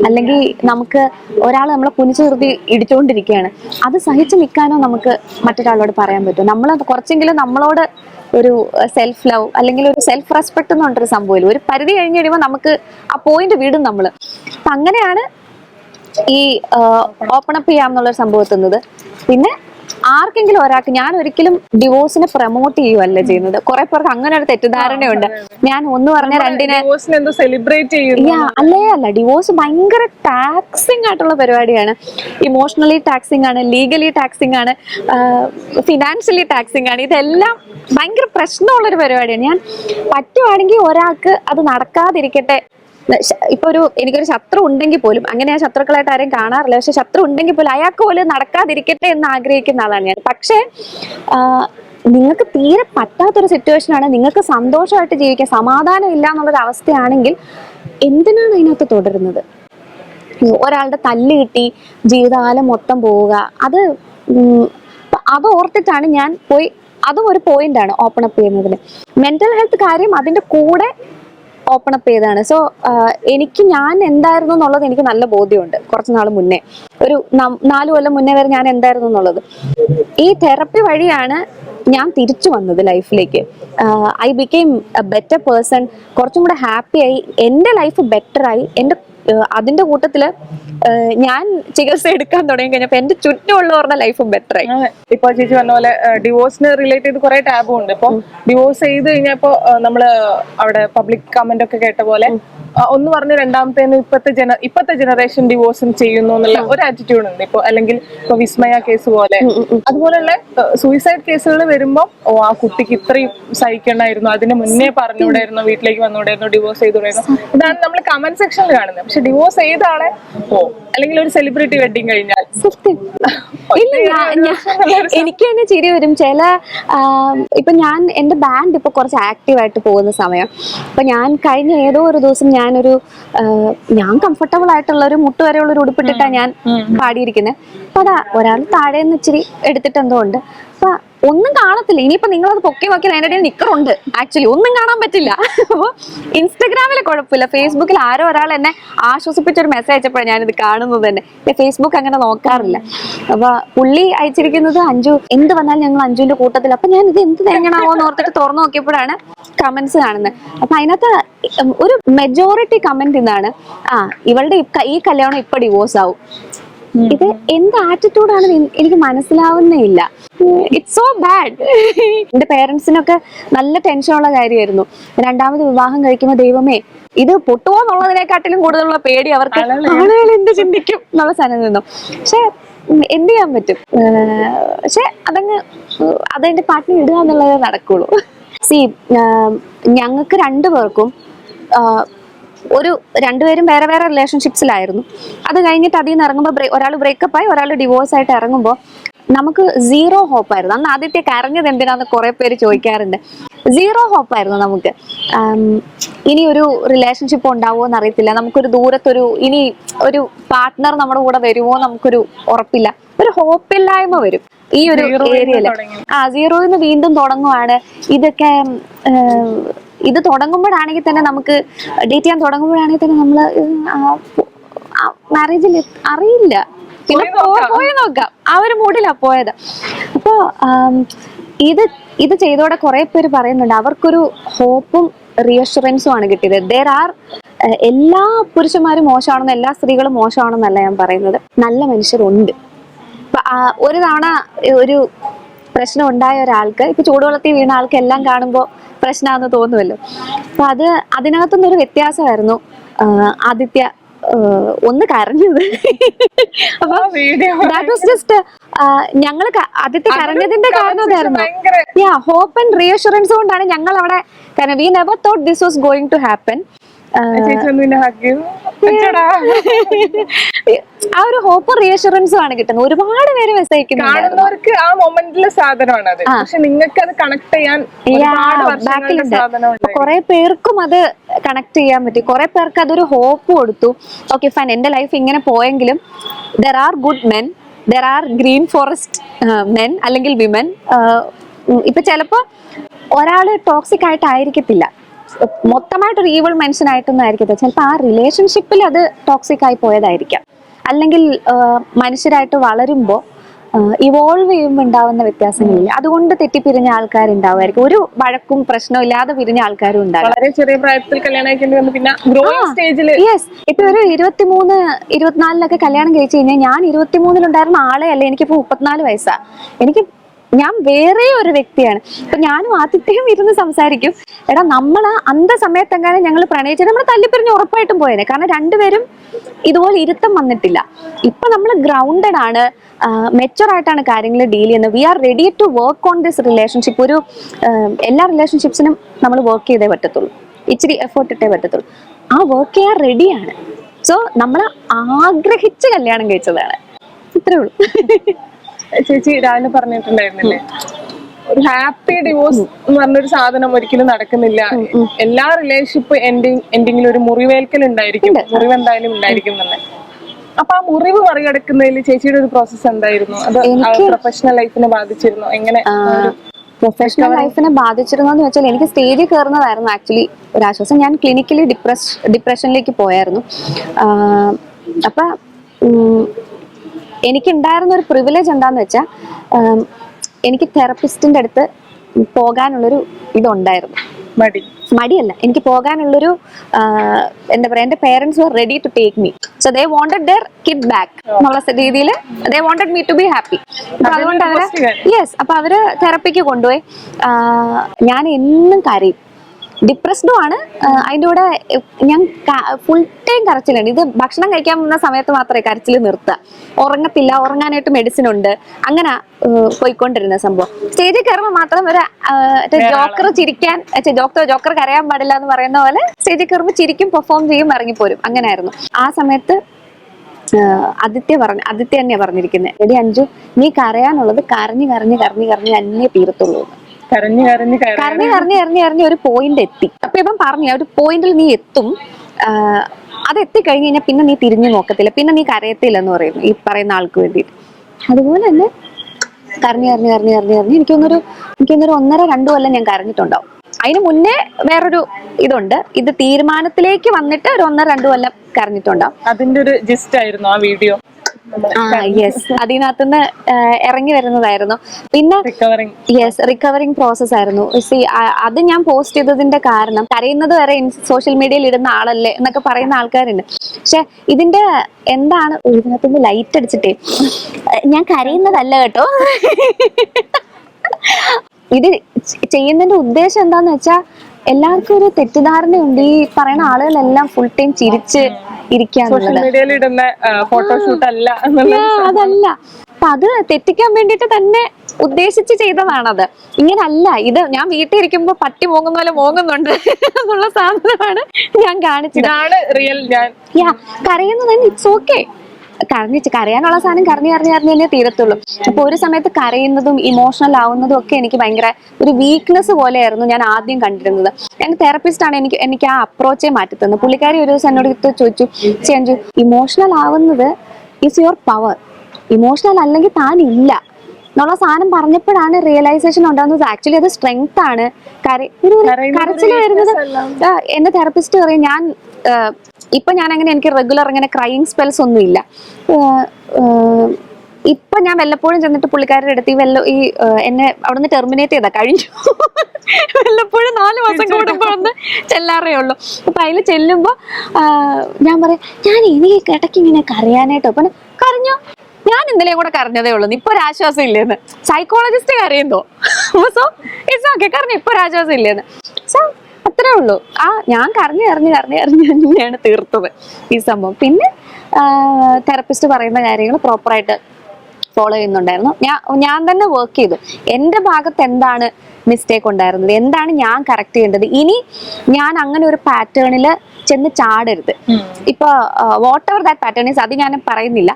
അല്ലെങ്കിൽ നമുക്ക് ഒരാൾ നമ്മളെ കുനിച്ചു നിർത്തി ഇടിച്ചുകൊണ്ടിരിക്കുകയാണ് അത് സഹിച്ചു നിൽക്കാനോ നമുക്ക് മറ്റൊരാളോട് പറയാൻ പറ്റും നമ്മൾ കുറച്ചെങ്കിലും നമ്മളോട് ഒരു സെൽഫ് ലവ് അല്ലെങ്കിൽ ഒരു സെൽഫ് റെസ്പെക്ട് എന്ന് പറഞ്ഞൊരു സംഭവമില്ല ഒരു പരിധി കഴിഞ്ഞ് കഴിയുമ്പോൾ നമുക്ക് ആ പോയിന്റ് വിടും നമ്മൾ അപ്പൊ അങ്ങനെയാണ് ഈ ഓപ്പൺ അപ്പ് ചെയ്യാം എന്നുള്ള സംഭവം എത്തുന്നത്. പിന്നെ ആർക്കെങ്കിലും ഒരാൾക്ക് ഞാൻ ഒരിക്കലും ഡിവോഴ്സിനെ പ്രൊമോട്ട് ചെയ്യുവല്ല ചെയ്യുന്നത്. കുറെ പേർക്ക് അങ്ങനെ ഒരു തെറ്റിദ്ധാരണയുണ്ട്. ഞാൻ ഒന്ന് പറഞ്ഞ രണ്ടിനെ സെലിബ്രേറ്റ് അല്ലേ അല്ല. ഡിവോഴ്സ് ഭയങ്കര ടാക്സിങ് ആയിട്ടുള്ള പരിപാടിയാണ്. ഇമോഷണലി ടാക്സിങ് ആണ് ലീഗലി ടാക്സിങ് ആണ് ഫിനാൻഷ്യലി ടാക്സിങ് ആണ്. ഇതെല്ലാം ഭയങ്കര പ്രശ്നമുള്ളൊരു പരിപാടിയാണ്. ഞാൻ പറ്റുവാണെങ്കിൽ ഒരാൾക്ക് അത് നടക്കാതിരിക്കട്ടെ ഇപ്പൊ ഒരു എനിക്കൊരു ശത്രു ഉണ്ടെങ്കിൽ പോലും അങ്ങനെ ഞാൻ ശത്രുക്കളായിട്ട് ആരും കാണാറില്ല. പക്ഷെ ശത്രു ഉണ്ടെങ്കിൽ പോലും അയാൾക്ക് പോലും നടക്കാതിരിക്കട്ടെ എന്ന് ആഗ്രഹിക്കുന്ന ആളാണ് ഞാൻ. പക്ഷേ നിങ്ങൾക്ക് തീരെ പറ്റാത്തൊരു സിറ്റുവേഷൻ ആണ് നിങ്ങൾക്ക് സന്തോഷമായിട്ട് ജീവിക്കാൻ സമാധാനം ഇല്ല എന്നുള്ളൊരു അവസ്ഥയാണെങ്കിൽ എന്തിനാണ് അതിനകത്ത് തുടരുന്നത്? ഒരാളുടെ തല്ല് കിട്ടി ജീവിതകാലം മൊത്തം പോവുക അത് അത് ഓർത്തിട്ടാണ് ഞാൻ പോയി അതും ഒരു പോയിന്റ് ആണ് ഓപ്പൺ അപ്പ് ചെയ്യുന്നതിന്. മെന്റൽ ഹെൽത്ത് കാര്യം അതിന്റെ കൂടെ ഓപ്പൺ അപ്പ് ചെയ്തതാണ്. സോ എനിക്ക് ഞാൻ എന്തായിരുന്നു എന്നുള്ളത് എനിക്ക് നല്ല ബോധ്യമുണ്ട് കുറച്ച് നാൾ മുന്നേ. ഒരു നാലു കൊല്ലം മുന്നേ വരെ ഞാൻ എന്തായിരുന്നു എന്നുള്ളത്. ഈ തെറപ്പി വഴിയാണ് ഞാൻ തിരിച്ചു വന്നത് ലൈഫിലേക്ക്. I became a better person കുറച്ചും കൂടെ ഹാപ്പിയായി എന്റെ ലൈഫ് ബെറ്റർ ആയി. എന്റെ അതിന്റെ കൂട്ടത്തിൽ ഞാൻ ചികിത്സ എടുക്കാൻ തുടങ്ങി കഴിഞ്ഞപ്പോ എന്റെ ചുറ്റുമുള്ളവരുടെ ലൈഫും ബെറ്റർ ആയി. ഇപ്പൊ ചേച്ചി പറഞ്ഞ പോലെ ഡിവോഴ്സിന് റിലേറ്റ് ചെയ്ത് കുറെ ടാബും ഉണ്ട്. ഇപ്പൊ ഡിവോഴ്സ് ചെയ്ത് കഴിഞ്ഞപ്പോ നമ്മൾ അവിടെ പബ്ലിക് കമന്റ് ഒക്കെ കേട്ട പോലെ ഒന്ന് പറഞ്ഞ് രണ്ടാമത്തേന് ഇപ്പത്തെ ജന ഇപ്പത്തെ ജനറേഷൻ ഡിവോഴ്സും ചെയ്യുന്നു എന്നുള്ള ഒരു ആറ്റിറ്റ്യൂഡ് ഉണ്ട് ഇപ്പൊ. അല്ലെങ്കിൽ ഇപ്പൊ വിസ്മയ കേസ് പോലെ. അതുപോലെയുള്ള സൂയിസൈഡ് കേസുകൾ വരുമ്പോ ഓ ആ കുട്ടിക്ക് ഇത്രയും സഹിക്കണ്ടായിരുന്നു. അതിന് മുന്നേ പറഞ്ഞുകൂടായിരുന്നു വീട്ടിലേക്ക് വന്നുകൂടായിരുന്നു ഡിവോഴ്സ് ചെയ്തുകൂടായിരുന്നു. ഇതാണ് നമ്മൾ കമന്റ് സെക്ഷനിൽ കാണുന്നത്. പക്ഷെ ഡിവോഴ്സ് ചെയ്ത ആളെ ഓ. അല്ലെങ്കിൽ ഒരു സെലിബ്രിറ്റി വെഡിങ് കഴിഞ്ഞാൽ? സത്യം. ഇല്ല എനിക്ക് തന്നെ ചിരി വരും. ചില ഇപ്പൊ ഞാൻ എന്റെ ബാൻഡ് ഇപ്പൊ കുറച്ച് ആക്റ്റീവ് ആയിട്ട് പോകുന്ന സമയം. അപ്പൊ ഞാൻ കഴിഞ്ഞ ഏതോ ഒരു ദിവസം ഞാനൊരു ഞാൻ കംഫർട്ടബിൾ ആയിട്ടുള്ള ഒരു മുട്ട് വരെയുള്ള ഒരു ഉടുപ്പിട്ടിട്ടാണ് ഞാൻ പാടിയിരിക്കുന്നത് അപ്പൊ അതാ ഒരാൾ താഴെ നിന്ന് ഇച്ചിരി എടുത്തിട്ട് എന്തോ ഉണ്ട്. അപ്പൊ ഒന്നും കാണത്തില്ല. ഇനിയിപ്പോ നിങ്ങളത് പൊക്കെ നോക്കി അതിന്റെ ഇടയിൽ നിക്കറുണ്ട്. ആക്ച്വലി ഒന്നും കാണാൻ പറ്റില്ല. അപ്പൊ ഇൻസ്റ്റഗ്രാമിൽ കുഴപ്പമില്ല. ഫേസ്ബുക്കിൽ ആരോ ഒരാൾ എന്നെ ആശ്വസിപ്പിച്ചൊരു മെസ്സേജ് അയച്ചപ്പോഴാണ് ഞാനിത് കാണുന്നത് തന്നെ. ഫേസ്ബുക്ക് അങ്ങനെ നോക്കാറില്ല. അപ്പൊ പുള്ളി അയച്ചിരിക്കുന്നത് അഞ്ചു എന്ത് വന്നാലും ഞങ്ങൾ അഞ്ചുവിന്റെ കൂട്ടത്തിൽ അപ്പൊ ഞാൻ ഇത് എന്ത് തേങ്ങണാവോ ഓർത്തിട്ട് തുറന്നു നോക്കിയപ്പോഴാണ് കമന്റ്സ് കാണുന്നത്. അപ്പൊ അതിനകത്ത് ഒരു മെജോറിറ്റി കമന്റ് ഇന്നാണ് ആ ഇവളുടെ ഈ കല്യാണം ഇപ്പൊ ഡിവോഴ്സ് ആവും. ഇത് എന്ത് ആറ്റിറ്റ്യൂഡാണ് എനിക്ക് മനസ്സിലാവുന്നേ ഇല്ല. ഇറ്റ്സ് സോ ബാഡ് എന്റെ പേരൻസിനൊക്കെ നല്ല ടെൻഷനുള്ള കാര്യമായിരുന്നു. രണ്ടാമത് വിവാഹം കഴിക്കുമ്പോൾ ദൈവമേ ഇത് പൊട്ടുമോ എന്നുള്ളതിനെക്കാട്ടിലും കൂടുതലുള്ള പേടി അവർക്ക് ആളുകൾ എന്ത് ചിന്തിക്കും എന്നുള്ള സാധനം നിന്നു. പക്ഷെ എന്ത് ചെയ്യാൻ പറ്റും? പക്ഷെ അതങ്ങ് അതെന്റെ പാട്ടിന് ഇടുക എന്നുള്ളതേ നടക്കുള്ളൂ. സി ഞങ്ങൾക്ക് രണ്ടുപേർക്കും ആഹ്, ഒരു രണ്ടുപേരും വേറെ വേറെ റിലേഷൻഷിപ്സിലായിരുന്നു അത് കഴിഞ്ഞിട്ട് അതിൽ നിന്ന് ഇറങ്ങുമ്പോൾ ഒരാൾ ബ്രേക്കപ്പ് ആയി ഒരാൾ ഡിവോഴ്സ് ആയിട്ട് ഇറങ്ങുമ്പോൾ നമുക്ക് സീറോ ഹോപ്പായിരുന്നു അന്ന് ആദ്യത്തെ കരഞ്ഞത് എന്തിനാന്ന് കുറെ പേര് ചോദിക്കാറുണ്ട്. സീറോ ഹോപ്പായിരുന്നു നമുക്ക്. ഇനി ഒരു റിലേഷൻഷിപ്പ് ഉണ്ടാവുമോ എന്ന് അറിയത്തില്ല നമുക്കൊരു ദൂരത്തൊരു ഇനി ഒരു പാർട്ട്ണർ നമ്മുടെ കൂടെ വരുമോ നമുക്കൊരു ഉറപ്പില്ല. ഒരു ഹോപ്പില്ലായ്മ വരും. ഈ ഒരു ഏരിയയിൽ ആ സീറോയിൽ നിന്ന് വീണ്ടും തുടങ്ങുവാണ്. ഇതൊക്കെ ഇത് തുടങ്ങുമ്പോഴാണെങ്കിൽ തന്നെ നമുക്ക് ഡേറ്റ് ചെയ്യാൻ തുടങ്ങുമ്പോഴാണെങ്കിൽ തന്നെ നമ്മൾ മാരേജിൽ അറിയില്ല. പിന്നെ പോയി നോക്കാം. ആ ഒരു മൂഡിലാ പോയത്. അപ്പോ ഇത് ഇത് ചെയ്തോടെ കുറെ പേര് പറയുന്നുണ്ട് അവർക്കൊരു ഹോപ്പും റീഅഷുറൻസും ആണ് കിട്ടിയത് ദർ ആർ എല്ലാ പുരുഷന്മാരും മോശമാണെന്ന് എല്ലാ സ്ത്രീകളും മോശമാണെന്നല്ല ഞാൻ പറയുന്നത്. നല്ല മനുഷ്യരുണ്ട്. ഒരു തവണ ഒരു പ്രശ്നം ഉണ്ടായ ഒരാൾക്ക് ഇപ്പൊ ചൂടുവെള്ളത്തിൽ വീണ ആൾക്ക് എല്ലാം കാണുമ്പോൾ പ്രശ്നമാണെന്ന് തോന്നുമല്ലോ അപ്പൊ അത് അതിനകത്തുനിന്ന് ഒരു വ്യത്യാസമായിരുന്നു. ആദിത്യ ഒന്ന് കരഞ്ഞത്. അപ്പൊ ദാറ്റ് വാസ് ജസ്റ്റ് ഞങ്ങൾ ആദ്യത്തെ കരഞ്ഞതിന്റെ കാരണം അതായിരുന്നു യാ ഹോപ്പ് ആൻഡ് റീഅഷുറൻസ് കൊണ്ടാണ് ഞങ്ങൾ അവിടെ കാരണം we never thought this was going to happen ആ ഒരു ഹോപ്പ് റീഅഷുറൻസും ആണ് കിട്ടുന്നത്. ഒരുപാട് പേര് മെസ്സേജ് കാണുന്നവർക്ക് ആ മൊമെന്റിലെ സാധനമാണ് അത്. പക്ഷെ നിങ്ങൾക്ക് അത് കണക്ട് ചെയ്യാൻ ബാക്കിലുണ്ട് കുറെ പേർക്കും അത് കണക്ട് ചെയ്യാൻ പറ്റി. കുറെ പേർക്ക് അതൊരു ഹോപ്പ് കൊടുത്തു. ഓക്കെ ഫൈൻ എന്റെ ലൈഫ് ഇങ്ങനെ പോയെങ്കിലും there are good men there are green forest men അല്ലെങ്കിൽ വിമൻ ഇപ്പൊ ചിലപ്പോ ഒരാൾ ടോക്സിക് ആയിട്ടായിരിക്കത്തില്ല. മൊത്തമായിട്ടൊരു ഈവൾ മനുഷ്യനായിട്ടൊന്നും ആയിരിക്കത്തില്ല ചിലപ്പോൾ ആ റിലേഷൻഷിപ്പിൽ അത് ടോക്സിക് ആയി പോയതായിരിക്കാം. അല്ലെങ്കിൽ മനുഷ്യരായിട്ട് വളരുമ്പോൾ ഇവോൾവ് ചെയ്യുമ്പോൾ ഉണ്ടാവുന്ന വ്യത്യാസങ്ങളില്ല? അതുകൊണ്ട് തെറ്റിപ്പിരിഞ്ഞ ആൾക്കാരുണ്ടാവുമായിരിക്കും. ഒരു വഴക്കും പ്രശ്നവും ഇല്ലാതെ പിരിഞ്ഞ ആൾക്കാരും ഉണ്ടാകും. വളരെ ചെറിയ പ്രായത്തിൽ കല്യാണം കഴിക്കേണ്ടി വന്നു. പിന്നെ ഗ്രോയിങ് സ്റ്റേജിൽ യെസ് ഇപ്പൊ ഒരു ഇരുപത്തിമൂന്ന് ഇരുപത്തിനാലിലൊക്കെ കല്യാണം കഴിച്ചു കഴിഞ്ഞാൽ ഞാൻ ഇരുപത്തിമൂന്നിലുണ്ടായിരുന്ന ആളെ അല്ല എനിക്കിപ്പോ മുപ്പത്തിനാല് വയസ്സാ. എനിക്ക് ഞാൻ വേറെ ഒരു വ്യക്തിയാണ്. ഇപ്പൊ ഞാനും ആദ്യത്തെയും ഇരുന്ന് സംസാരിക്കും. എടാ നമ്മൾ അന്ത സമയത്തെങ്ങാനും ഞങ്ങൾ പ്രണയിച്ചത് നമ്മൾ തല്ലിപ്പിരിഞ്ഞ് ഉറപ്പായിട്ടും പോയേനെ. കാരണം രണ്ടുപേരും ഇതുപോലെ ഇരുത്തം വന്നിട്ടില്ല. ഇപ്പൊ നമ്മൾ ഗ്രൗണ്ടഡ് ആണ്. മെച്ചർ ആയിട്ടാണ് കാര്യങ്ങൾ ഡീൽ ചെയ്യുന്നത്. We are ready to work on this relationship ഒരു എല്ലാ റിലേഷൻഷിപ്സിനും നമ്മൾ വർക്ക് ചെയ്തേ പറ്റത്തുള്ളൂ. ഇച്ചിരി എഫേർട്ട് ഇട്ടേ പറ്റത്തുള്ളൂ. ആ വർക്ക് ചെയ്യാൻ റെഡിയാണ് സോ നമ്മൾ ആഗ്രഹിച്ച് കല്യാണം കഴിച്ചതാണ്. ഇത്രേ ഉള്ളൂ. ചേച്ചി രാവിലെ പറഞ്ഞിട്ടുണ്ടായിരുന്നില്ലേ? ഒരു ഹാപ്പി ഡിവോഴ്സ് എന്ന് പറഞ്ഞൊരു സാധനം ഒരിക്കലും നടക്കുന്നില്ല. എല്ലാ റിലേഷൻഷിപ്പ് എൻഡിങ് എൻഡിങ്ങിൽ ഒരു മുറിവേൽക്കൽ ഉണ്ടായിരിക്കും. മുറിവ് എന്തായാലും ഉണ്ടായിരിക്കും തന്നെ. അപ്പൊ ആ മുറിവ് മറികടക്കുന്നതിൽ ചേച്ചിയുടെ ഒരു പ്രോസസ്സ് എന്തായിരുന്നു? അത് പ്രൊഫഷണൽ ലൈഫിനെ ബാധിച്ചിരുന്നു? എങ്ങനെ പ്രൊഫഷണൽ ലൈഫിനെ ബാധിച്ചിരുന്നു എന്ന് വെച്ചാൽ എനിക്ക് സ്റ്റേജിൽ കയറുന്നതായിരുന്നു ആക്ച്വലി ഒരു ആശ്വാസം. ഞാൻ ക്ലിനിക്കലി ഡിപ്രസ് ഡിപ്രഷനിലേക്ക് പോയായിരുന്നു. അപ്പൊ എനിക്കുണ്ടായിരുന്ന ഒരു പ്രിവിലേജ് എന്താന്ന് വെച്ചാൽ എനിക്ക് തെറപ്പിസ്റ്റിന്റെ അടുത്ത് പോകാനുള്ളൊരു ഇതുണ്ടായിരുന്നു. മടി. മടിയല്ല. എനിക്ക് പോകാനുള്ളൊരു എന്താ പറയാ എന്റെ parents were ready to take me so they wanted their kid back എന്നുള്ള രീതിയിൽ they wanted me to be happy അപ്പൊ അതുകൊണ്ട് അവർ യെസ് അപ്പൊ അവർ തെറപ്പിക്ക് കൊണ്ടുപോയി. ഞാൻ എന്നും കരയും. ഡിപ്രസ്ഡും ആണ് അതിന്റെ കൂടെ ഞാൻ ഫുൾ ടൈം കരച്ചിലുണ്ട്. ഇത് ഭക്ഷണം കഴിക്കാൻ വന്ന സമയത്ത് മാത്രമേ കരച്ചിൽ നിർത്തുക ഉറങ്ങത്തില്ല ഉറങ്ങാനായിട്ട് മെഡിസിൻ ഉണ്ട്. അങ്ങനെ പോയിക്കൊണ്ടിരുന്ന സംഭവം. സ്റ്റേജിൽ കയറുമ്പോൾ മാത്രം ഒരു ജോക്കർ ചിരിക്കാൻ ജോക്കർ ജോക്കർ കരയാൻ പാടില്ല എന്ന് പറയുന്ന പോലെ സ്റ്റേജിൽ കയറുമ്പോൾ ചിരിക്കും പെർഫോം ചെയ്യും ഇറങ്ങിപ്പോരും. അങ്ങനെയായിരുന്നു ആ സമയത്ത് ആദിത്യ പറഞ്ഞു ആദിത്യ തന്നെയാ പറഞ്ഞിരിക്കുന്നത് എടി അഞ്ചു നീ കരയാനുള്ളത് കരഞ്ഞു കരഞ്ഞു കരഞ്ഞു കരഞ്ഞു തന്നെ തീരത്തുള്ളൂ. കരഞ്ഞു കരഞ്ഞു കറങ്ങി കറങ്ങി കരഞ്ഞ് കരഞ്ഞ് കരഞ്ഞ് ഒരു പോയിന്റ് എത്തി അപ്പൊ ഇപ്പം പറഞ്ഞു ആ ഒരു പോയിന്റിൽ നീ എത്തും അത് എത്തിക്കഴിഞ്ഞ് കഴിഞ്ഞാൽ പിന്നെ നീ തിരിഞ്ഞു നോക്കത്തില്ല പിന്നെ നീ കരയത്തില്ല എന്ന് പറയുന്നു ഈ പറയുന്ന ആൾക്ക് വേണ്ടിയിട്ട് അതുപോലെ തന്നെ കറങ്ങി കറങ്ങി കറങ്ങി കറങ്ങി കറങ്ങി എനിക്കൊന്നൊരു എനിക്കൊന്നൊരു ഒന്നര രണ്ടു കൊല്ലം ഞാൻ കരഞ്ഞിട്ടുണ്ടാവും അതിന് മുന്നേ വേറൊരു ഇതുണ്ട് ഇത് തീരുമാനത്തിലേക്ക് വന്നിട്ട് ഒരു ഒന്നര രണ്ടു കൊല്ലം കരഞ്ഞിട്ടുണ്ടാവും അതിന്റെ ഒരു ജിസ്റ്റ് ആയിരുന്നു ആ വീഡിയോ ആ യെസ് അതിനകത്തുനിന്ന് ഇറങ്ങി വരുന്നതായിരുന്നു. പിന്നെ യെസ് റിക്കവറിങ് പ്രോസസ് ആയിരുന്നു. സി അത് ഞാൻ പോസ്റ്റ് ചെയ്തതിന്റെ കാരണം കരയുന്നത് വരെ സോഷ്യൽ മീഡിയയിൽ ഇടുന്ന ആളല്ലേ എന്നൊക്കെ പറയുന്ന ആൾക്കാരുണ്ട്. പക്ഷെ ഇതിന്റെ എന്താണ് ഇതിനകത്തുനിന്ന് ലൈറ്റ് അടിച്ചിട്ടേ ഞാൻ കരയുന്നതല്ല കേട്ടോ. ഇത് ചെയ്യുന്നതിന്റെ ഉദ്ദേശം എന്താന്ന് വെച്ചാ എല്ലാവർക്കും ഒരു തെറ്റിദ്ധാരണയുണ്ട്. ഈ പറയുന്ന ആളുകളെല്ലാം ഫുൾ ടൈം ചിരിച്ച് ഫോട്ടോഷൂട്ട് അല്ല അതല്ല. അപ്പൊ അത് തെറ്റിക്കാൻ വേണ്ടിട്ട് തന്നെ ഉദ്ദേശിച്ച് ചെയ്തതാണത്. ഇങ്ങനല്ല ഇത് ഞാൻ വീട്ടിൽ ഇരിക്കുമ്പോ പട്ടി മോങ്ങുന്ന പോലെ മോങ്ങുന്നുണ്ട് എന്നുള്ള സാധനമാണ് ഞാൻ കാണിച്ചത്. കരയുന്നത് ഇറ്റ്സ് ഓക്കെ കരഞ്ഞിട്ട് കരയാനുള്ള സാധനം കരഞ്ഞു കരഞ്ഞു കരഞ്ഞു തന്നെ തീരത്തുള്ളൂ. അപ്പൊ ഒരു സമയത്ത് കരയുന്നതും ഇമോഷണൽ ആവുന്നതും ഒക്കെ എനിക്ക് ഭയങ്കര ഒരു വീക്ക്നെസ് പോലെയായിരുന്നു ഞാൻ ആദ്യം കണ്ടിരുന്നത്. എന്റെ തെറപ്പിസ്റ്റ് ആണ് എനിക്ക് എനിക്ക് ആ അപ്രോച്ചേ മാറ്റി തന്നത് പുള്ളിക്കാരി ഒരു ദിവസം എന്നോട് ഇത് ചോദിച്ചു ചേഞ്ചു ഇമോഷണൽ ആവുന്നത് ഈസ് യുവർ പവർ ഇമോഷണൽ അല്ലെങ്കിൽ താൻ ഇല്ല. എന്നുള്ള സാധനം പറഞ്ഞപ്പോഴാണ് റിയലൈസേഷൻ ഉണ്ടാകുന്നത്. ആക്ച്വലി അത് സ്ട്രെങ്ത് ആണ്. കരച്ചിൽ വരുന്നത് എന്റെ തെറപ്പിസ്റ്റ് പറയും ഞാൻ ഇപ്പൊ ഞാൻ അങ്ങനെ എനിക്ക് റെഗുലർ അങ്ങനെ ക്രൈയിങ് സ്പെൽസ് ഒന്നും ഇല്ല. ഇപ്പൊ ഞാൻ വല്ലപ്പോഴും ചെന്നിട്ട് പുള്ളിക്കാരുടെ അടുത്ത് ഈ വല്ല ഈ എന്നെ അവിടുന്ന് ടെർമിനേറ്റ് ചെയ്താ. കഴിഞ്ഞു. വല്ലപ്പോഴും നാല് മാസം കൂടുമ്പോ ഒന്ന് ചെല്ലാറേ ഉള്ളൂ. അപ്പൊ അതിൽ ചെല്ലുമ്പോ ഞാൻ പറയാം ഞാൻ എനിക്ക് ഇടയ്ക്ക് ഇങ്ങനെ കരയാനായിട്ടോ അപ്പൊ കരഞ്ഞോ. ഞാൻ ഇന്നലെ കൂടെ കരഞ്ഞതേ ഉള്ളൂ. ഇപ്പൊ ഒരു ആശ്വാസം ഇല്ലേന്ന്. സൈക്കോളജിസ്റ്റ് കരയുന്നോ. സോ ഇറ്റ്സ് ഓക്കെ കരഞ്ഞു. ഇപ്പൊ ഒരു ആശ്വാസം ഇല്ലേന്ന്. സോ അത്രേ ഉള്ളൂ. ആ ഞാൻ കരഞ്ഞു കരഞ്ഞു കരഞ്ഞു കരഞ്ഞു തന്നെയാണ് തീർത്തത് ഈ സംഭവം. പിന്നെ തെറപ്പിസ്റ്റ് പറയുന്ന കാര്യങ്ങൾ പ്രോപ്പറായിട്ട് ഫോളോ ചെയ്യുന്നുണ്ടായിരുന്നു. ഞാൻ ഞാൻ തന്നെ വർക്ക് ചെയ്തു. എന്റെ ഭാഗത്ത് എന്താണ് മിസ്റ്റേക്ക് ഉണ്ടായിരുന്നത്? എന്താണ് ഞാൻ കറക്റ്റ് ചെയ്യേണ്ടത്? ഇനി ഞാൻ അങ്ങനെ ഒരു പാറ്റേണിൽ ചെന്ന് ചാടരുത്. ഇപ്പൊ whatever that pattern is അത് ഞാൻ പറയുന്നില്ല.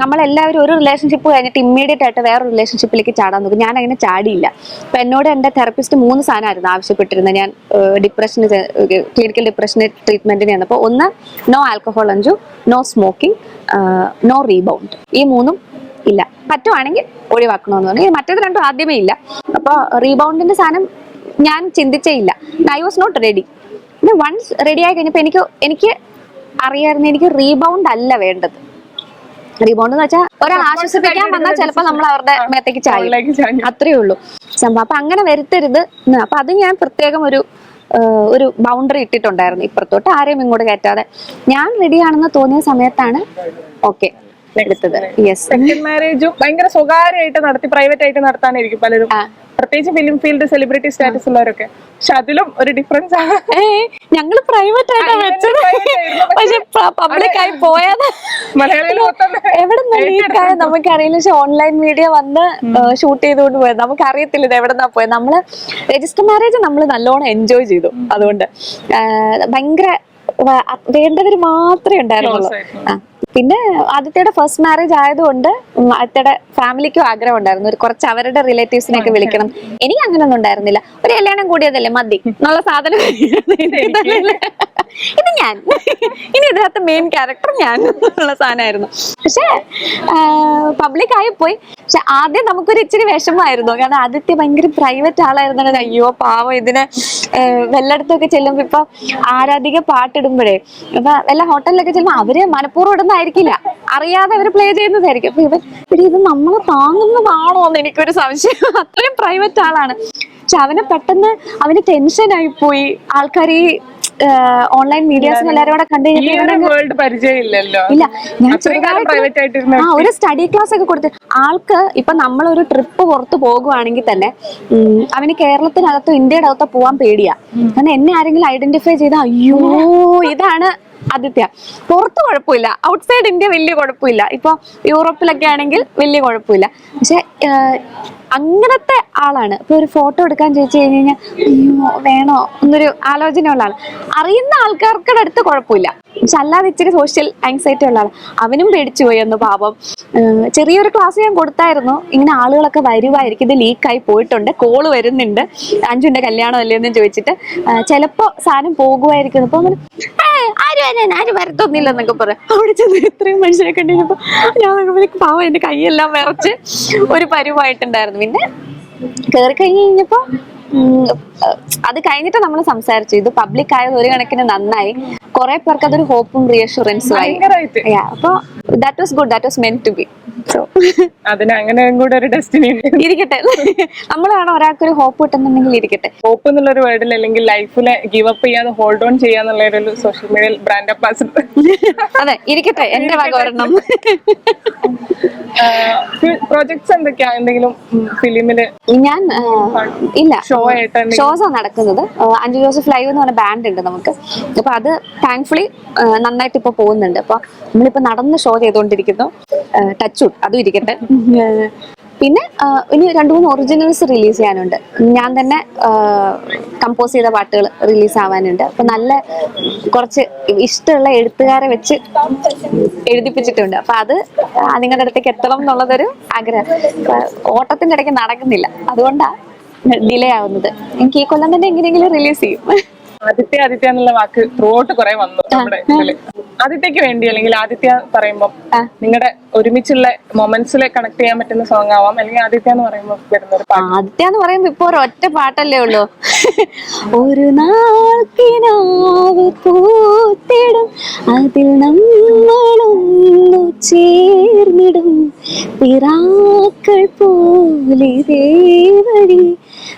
നമ്മളെല്ലാവരും ഒരു റിലേഷൻഷിപ്പ് കഴിഞ്ഞിട്ട് ഇമ്മീഡിയറ്റ് ആയിട്ട് വേറെ റിലേഷൻഷിപ്പിലേക്ക് ചാടാൻ നോക്കും. ഞാൻ അങ്ങനെ ചാടിയില്ല. അപ്പൊ എന്നോട് എന്റെ തെറപ്പിസ്റ്റ് മൂന്ന് സാധനമായിരുന്നു ആവശ്യപ്പെട്ടിരുന്നത്. ഞാൻ ഡിപ്രഷന് ക്ലിനിക്കൽ ഡിപ്രഷന് ട്രീറ്റ്മെന്റിന് ചെന്നപ്പോൾ ഒന്ന് നോ ആൽക്കഹോൾ അഞ്ചു നോ സ്മോക്കിംഗ് നോ റീബൗണ്ട് ഈ മൂന്നും ഇല്ല. പറ്റുവാണെങ്കിൽ ഒഴിവാക്കണമെന്ന് പറഞ്ഞു. മറ്റേത് രണ്ടും ആദ്യമേ ഇല്ല. അപ്പോൾ റീബൗണ്ടിന്റെ സാധനം ഞാൻ ചിന്തിച്ചേ ഇല്ല. ഐ വാസ് നോട്ട് റെഡി പിന്നെ വൺസ് റെഡി ആയി കഴിഞ്ഞപ്പോൾ എനിക്ക് എനിക്ക് അറിയായിരുന്നു എനിക്ക് റീബൗണ്ട് അല്ല വേണ്ടത്. റീബൗണ്ട് എന്ന് വെച്ചാൽ ഒരാൾ ആശ്വസിപ്പിക്കാൻ വന്നാൽ ചിലപ്പോൾ നമ്മൾ അവരുടെ മേത്തേക്ക് ചായും. അത്രയേ അത്രേ ഉള്ളൂ. സംഭവം. അപ്പൊ അങ്ങനെ വരുത്തരുത്. അപ്പൊ അത് ഞാൻ പ്രത്യേകം ഒരു ഒരു ബൗണ്ടറി ഇട്ടിട്ടുണ്ടായിരുന്നു ഇപ്പുറത്തോട്ട്. ആരെയും ഇങ്ങോട്ട് കയറ്റാതെ. ഞാൻ റെഡിയാണെന്ന് തോന്നിയ സമയത്താണ് ഓക്കെ എടുത്തത്. യെസ് സെക്കൻഡ് മാരേജും ഭയങ്കര സ്വകാര്യമായിട്ട് നടത്തി പ്രൈവറ്റ് ആയിട്ട് നടത്താനായിരിക്കും പലരും. പ്രത്യേകിച്ച് ഫിലിം ഫീൽഡ് സെലിബ്രിറ്റി സ്റ്റാറ്റസ് ഉള്ളവരൊക്കെ. പക്ഷെ അതിലും ഒരു ഡിഫറൻസ് ആണ്. ഞങ്ങൾ പ്രൈവറ്റ് ആയിട്ടാ വെച്ചത്. പക്ഷെ പബ്ലിക് ആയി പോയത്. എവിടെ നമുക്കറിയില്ല. പക്ഷെ ഓൺലൈൻ മീഡിയ വന്ന് ഷൂട്ട് ചെയ്തുകൊണ്ട് പോയത്. നമുക്ക് അറിയത്തില്ല ഇത് എവിടെ നിന്നാ പോയത്. നമ്മൾ രജിസ്റ്റർ മാരേജ് നമ്മൾ നല്ലോണം എൻജോയ് ചെയ്തു അതുകൊണ്ട്. ഭയങ്കര വ- വേണ്ടവര് മാത്രമേ ഉണ്ടായിരുന്നുള്ളൂ. പിന്നെ ആദിത്യയുടെ ഫസ്റ്റ് മാരേജ് ആയതുകൊണ്ട് ആദിത്യയുടെ ഫാമിലിക്കും ആഗ്രഹം ഉണ്ടായിരുന്നു. ഒരു കുറച്ച് അവരുടെ റിലേറ്റീവ്സിനെ ഒക്കെ വിളിക്കണം. എനിക്ക് അങ്ങനെയൊന്നും ഉണ്ടായിരുന്നില്ല. ഒരു കല്യാണം കൂടിയതല്ലേ മതി. എന്നുള്ള സാധനം ഇത് ഞാൻ. ഇനി ഇതിനകത്ത് മെയിൻ ക്യാരക്ടർ ഞാൻ എന്നുള്ള സാധനമായിരുന്നു. പക്ഷേ പബ്ലിക് ആയി പോയി. പക്ഷെ ആദ്യം നമുക്കൊരു ഇച്ചിരി വിഷമമായിരുന്നു. കാരണം ആദ്യത്തെ ഭയങ്കര പ്രൈവറ്റ് ആളായിരുന്നു. അയ്യോ പാവം ഇതിന് വല്ലയിടത്തൊക്കെ ചെല്ലുമ്പോ ഇപ്പൊ ആരാധിക പാട്ടിടുമ്പോഴേ ഇപ്പൊ എല്ലാ ഹോട്ടലിലൊക്കെ ചെല്ലുമ്പോ അവർ മനഃപൂർവം ഇടുന്നതായിരിക്കില്ല. അറിയാതെ അവർ പ്ലേ ചെയ്യുന്നതായിരിക്കും. അപ്പൊ ഇവൻ "എടി, ഇത് നമ്മളെ താങ്ങുന്നതാണോ? എന്ന് എനിക്കൊരു സംശയം. അത്രയും പ്രൈവറ്റ് ആളാണ്. പക്ഷെ അവന് പെട്ടെന്ന് അവന് ടെൻഷൻ പോയി. ആൾക്കാർ ഈ ഓൺലൈൻ മീഡിയാസും എല്ലാവരും കൂടെ കണ്ടു ഇല്ല ഞാൻ ചെറുതായിട്ട് ആ ഒരു സ്റ്റഡി ക്ലാസ് ഒക്കെ കൊടുത്ത്. ആൾക്ക് ഇപ്പൊ നമ്മളൊരു ട്രിപ്പ് പുറത്ത് പോകുവാണെങ്കിൽ തന്നെ അവന് കേരളത്തിനകത്തോ ഇന്ത്യയുടെ അകത്തോ പോവാൻ പേടിയാ. കാരണം എന്നെ ആരെങ്കിലും ഐഡന്റിഫൈ ചെയ്ത അയ്യോ ഇതാണ് ആദിത്യ പുറത്ത് കുഴപ്പമില്ല. ഔട്ട്സൈഡ് ഇന്ത്യ വലിയ കുഴപ്പമില്ല. ഇപ്പൊ യൂറോപ്പിലൊക്കെ ആണെങ്കിൽ വലിയ കുഴപ്പമില്ല. പക്ഷെ അങ്ങനത്തെ ആളാണ്. ഇപ്പൊ ഒരു ഫോട്ടോ എടുക്കാൻ ചോദിച്ചു കഴിഞ്ഞ് കഴിഞ്ഞാൽ അയ്യോ വേണോ? എന്നൊരു ആലോചനയുള്ള ആൾ അറിയുന്ന ആൾക്കാർക്കടെ അടുത്ത് കുഴപ്പമില്ല. പക്ഷെ അല്ലാതെ ഇച്ചിരി സോഷ്യൽ ആങ്സൈറ്റി ഉള്ള ആൾ അവനും പേടിച്ചു പോയി ഒന്ന് പാപം ചെറിയൊരു ക്ലാസ് ഞാൻ കൊടുത്തായിരുന്നു. ഇങ്ങനെ ആളുകളൊക്കെ വരുമായിരിക്കും ഇത് ലീക്കായി പോയിട്ടുണ്ട്. കോൾ വരുന്നുണ്ട്. അഞ്ചുണ്ട് കല്യാണം അല്ലേ എന്ന് ചോദിച്ചിട്ട്. ചിലപ്പോ സാധനം പോകുമായിരിക്കും അപ്പൊ അങ്ങനെ ആരും വരാൻ ആരും വരത്തൊന്നില്ല എന്നൊക്കെ പറയാം. അവിടെ ചെന്ന് ഇത്രയും മനുഷ്യരെ കണ്ടിരുന്നപ്പോ ഞാൻ പാവം എന്റെ കൈയെല്ലാം വിറച്ച് ഒരു പരുവായിട്ടുണ്ടായിരുന്നു. പിന്നെ കയറി കഴിഞ്ഞ് കഴിഞ്ഞപ്പോ അത് കഴിഞ്ഞിട്ട് നമ്മൾ സംസാരിച്ചു. ഇത് പബ്ലിക് ആയത് ഒരു കണക്കിന് നന്നായി. കുറെ പേർക്ക് അതൊരു ഹോപ്പും റീഅഷുറൻസും ആയി. അപ്പൊ that was good that was meant to be അതിന് അങ്ങനെ കൂടെ ഒരു ഡെസ്റ്റിനി ഇരിക്കട്ടെ. നമ്മളാണ് ഒരാൾക്ക് ഒരു ഹോപ്പ് കിട്ടുന്നുണ്ടെങ്കിൽ ഇരിക്കട്ടെ. ഹോപ്പ് എന്നുള്ള ഒരു വേർഡിൽ അല്ലെങ്കിൽ ലൈഫിലെ ഗിവ് അപ്പ് ചെയ്യാതെ ഹോൾഡ് ഓൺ ചെയ്യാന്നുള്ള ഒരു സോഷ്യൽ മീഡിയയിൽ ബ്രാൻഡ് അംബാസിഡർ അതെ ഇരിക്കട്ടെ എന്റെ വക ഒരെണ്ണം. പ്രോജക്ട്സ് എന്തൊക്കെയാ? എന്തെങ്കിലും ഫിലിമിൽ ഞാൻ ഇല്ല. ഷോ ആയിട്ട് ഷോസ് ആണ് നടക്കുന്നത്. അഞ്ചു ജോസഫ് ലൈവ് എന്ന് പറഞ്ഞ ബാൻഡ് ഉണ്ട് നമുക്ക്. അപ്പൊ അത് താങ്ക്ഫുള്ളി നന്നായിട്ട് ഇപ്പൊ പോകുന്നുണ്ട്. അപ്പൊ നമ്മളിപ്പോ നടന്ന് ഷോ ചെയ്തുകൊണ്ടിരിക്കുന്നു ടച്ച് അതും ഇരിക്കട്ടെ പിന്നെ ഇനി രണ്ടു മൂന്ന് ഒറിജിനൽസ് റിലീസ് ചെയ്യാനുണ്ട്. ഞാൻ തന്നെ കമ്പോസ് ചെയ്ത പാട്ടുകൾ റിലീസ് ആവാനുണ്ട്. അപ്പൊ നല്ല കുറച്ച് ഇഷ്ടമുള്ള എഴുത്തുകാരെ വെച്ച് എഴുതിപ്പിച്ചിട്ടുണ്ട്. അപ്പൊ അത് നിങ്ങളുടെ അടുത്തേക്ക് എത്തണം എന്നുള്ളതൊരു ആഗ്രഹം. ഓട്ടത്തിന്റെ ഇടയ്ക്ക് നടക്കുന്നില്ല. അതുകൊണ്ടാണ് ഡിലേ ആവുന്നത്. എനിക്ക് ഈ കൊല്ലം തന്നെ എങ്ങനെയെങ്കിലും റിലീസ് ചെയ്യും. ആദിത്യ ആദിത്യ എന്നുള്ള വാക്ക് ത്രൂഔട്ട് കുറെ വന്നു നമ്മുടെ ഇതിൽ. ആദിത്യക്ക് വേണ്ടി അല്ലെങ്കിൽ ആദിത്യ പറയുമ്പോൾ നിങ്ങളുടെ ഒരുമിച്ചുള്ള മൊമെന്റ്സിൽ കണക്ട് ചെയ്യാൻ പറ്റുന്ന സോങ് ആവാം. അല്ലെങ്കിൽ ആദിത്യ എന്ന് പറയുമ്പോൾ വരുന്ന ഒരു പാട്ട്. ആദിത്യ എന്ന് പറയുമ്പോ ഇപ്പൊ ഒരൊറ്റ പാട്ടല്ലേ ഉള്ളൂ. ഒരു നാൾക്കിനാവ് പൂത്തിടും. അതിൽ നമ്മളൊന്നു ചേർന്നിടും. പിറാക്കൾ പോലെ ദേവഴി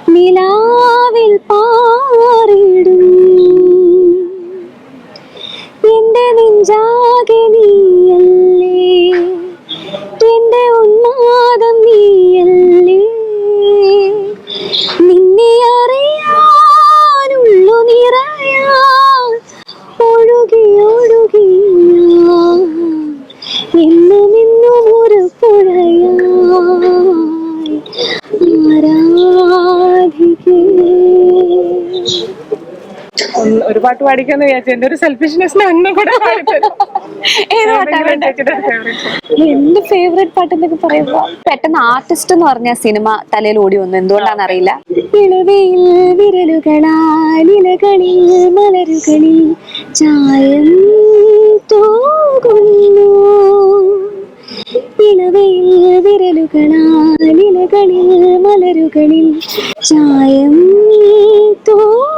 നിലാവിൽ പാറിടും. എന്റെ നെഞ്ചാകെ നീയല്ലേ. പാട്ട് പാടിക്കാന്ന് വിചാരിച്ചു. എന്റെ ഒരു സെൽഫിഷ്നെസ് അന്നും കൂടെ. ഏത് പാട്ടാണ്. എന്റെ ഫേവറേറ്റ് പാട്ട് എന്നൊക്കെ പറയുമ്പോ പെട്ടെന്ന് ആർട്ടിസ്റ്റ് എന്ന് പറഞ്ഞ സിനിമ തലയിൽ ഓടി വന്നു. എന്തുകൊണ്ടാണ് അറിയില്ല ഇളവയിൽ വിരലുകളാൽ ഇലകളിൽ മലരുകളിൽ ചായം തോകുന്നു. ഇളവയിൽ വിരലുകളാൽ ഇലകളിൽ മലരുകളിൽ ചായം തോകുന്നു.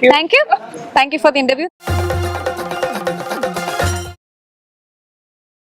Thank you. Thank you for the interview.